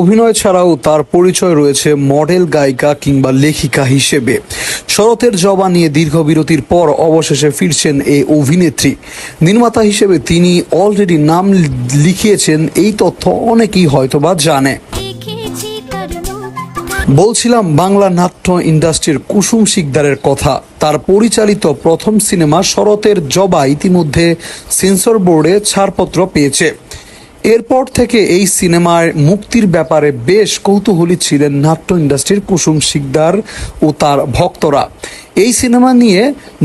অভিনয় ছাড়াও তার পরিচয় রয়েছে মডেল, গায়িকা কিংবা লেখিকা হিসেবে। শরতের জবা নিয়ে দীর্ঘ বিরতির পর অবশেষে ফিরছেন এই অভিনেত্রী। নির্মাতা হিসেবে তিনি অলরেডি নাম লিখিয়েছেন, এই তথ্য অনেকেই হয়তোবা জানে। বলছিলাম বাংলা নাট্য ইন্ডাস্ট্রির কুসুম শিকদারের কথা। তার পরিচালিত প্রথম সিনেমা শরতের জবা ইতিমধ্যে সেন্সর বোর্ডে ছাড়পত্র পেয়েছে। এরপর থেকে এই সিনেমার মুক্তির ব্যাপারে বেশ কৌতূহলী ছিলেন নাট্য ইন্ডাস্ট্রির কুসুম শিকদার ও তার ভক্তরা। এই সিনেমা নিয়ে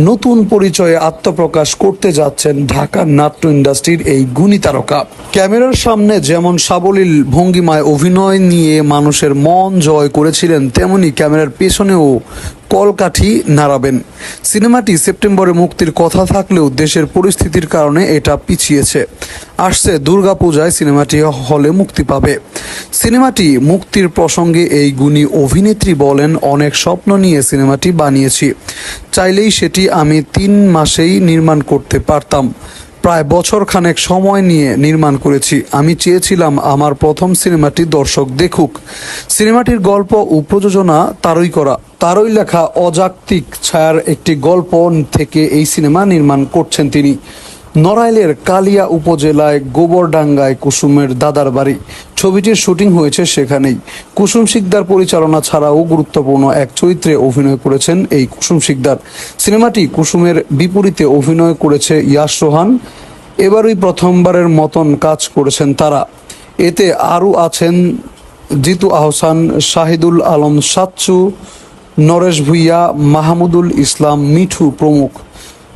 নতুন পরিচয়ে আত্মপ্রকাশ করতে যাচ্ছেন ঢাকার নাট্য ইন্ডাস্ট্রির এই গুণী তারকা। ক্যামেরার সামনে যেমন সাবলীল ভঙ্গিমায় অভিনয় নিয়ে মানুষের মন জয় করেছিলেন, তেমনি ক্যামেরার পেছনেও কলকাঠি নাড়াবেন। সিনেমাটি সেপ্টেম্বরে মুক্তির কথা থাকলেও দেশের পরিস্থিতির কারণে এটা পিছিয়েছে। আসছে দুর্গাপূজায় সিনেমাটি হলে মুক্তি পাবে। সিনেমাটি মুক্তির প্রসঙ্গে এই গুণী অভিনেত্রী বলেন, অনেক স্বপ্ন নিয়ে সিনেমাটি বানিয়েছি। চাইলেই সেটি আমি তিন মাসেই নির্মাণ করতে পারতাম। প্রায় বছর খানেক সময় নিয়ে নির্মাণ করেছি। আমি চেয়েছিলাম আমার প্রথম সিনেমাটি দর্শক দেখুক। সিনেমাটির গল্প ও প্রযোজনা তারই করা। তারই লেখা অজাক্তিক ছায়ার একটি গল্প থেকে এই সিনেমা নির্মাণ করছেন তিনি। নড়াইলের কালিয়া উপজেলায় গোবরডাঙ্গায় কুসুমের দাদার বাড়ি। ছবিটির শুটিং হয়েছে সেখানেই। কুসুম শিকদার পরিচালনা ছাড়াও গুরুত্বপূর্ণ এক চরিত্রে অভিনয় করেছেন এই কুসুম শিকদার। সিনেমাটি কুসুমের বিপরীতে অভিনয় করেছে ইয়াশ রোহান। এবারই প্রথমবারের মতন কাজ করেছেন তারা। এতে আরও আছেন জিতু আহসান, শাহিদুল আলম সাচ্চু, নরেশ ভুইয়া, মাহমুদুল ইসলাম, মিঠু প্রমুখ।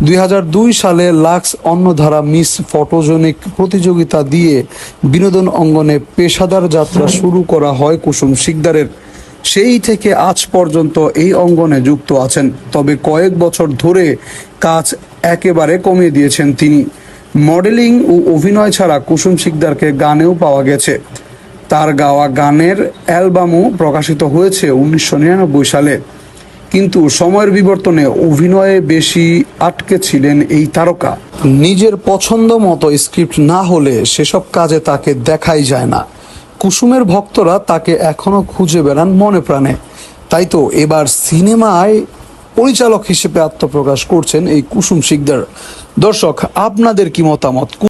দুই হাজার দুই সালে লাক্স অন্নধারা মিস ফটোজেনিক প্রতিযোগিতা দিয়ে বিনোদন অঙ্গনে পেশাদার যাত্রা শুরু করা হয় কুসুম শিকদারের। সেই থেকে আজ পর্যন্ত এই অঙ্গনে যুক্ত আছেন, তবে কয়েক বছর ধরে কাজ একেবারে কমিয়ে দিয়েছেন তিনি। মডেলিং ও অভিনয় ছাড়া কুসুম শিকদারকে গানেও পাওয়া গেছে। তার গাওয়া গানের অ্যালবামও প্রকাশিত হয়েছে উনিশশো নিরানব্বই সালে। কিন্তু সময়ের বিবর্তনে অভিনয়ে বেশি আটকে ছিলেন এই তারকা। নিজের পছন্দ মতো স্ক্রিপ্ট না হলে সেসব কাজে তাকে দেখাই যায় না। কুসুমের ভক্তরা তাকে এখনও খুঁজে বেড়ান মনে প্রাণে। তাই তো এবার সিনেমায় পরিচালক হিসেবে আত্মপ্রকাশ করছেন এই কুসুম শিকদার। দর্শক, আপনাদের কি মতামত?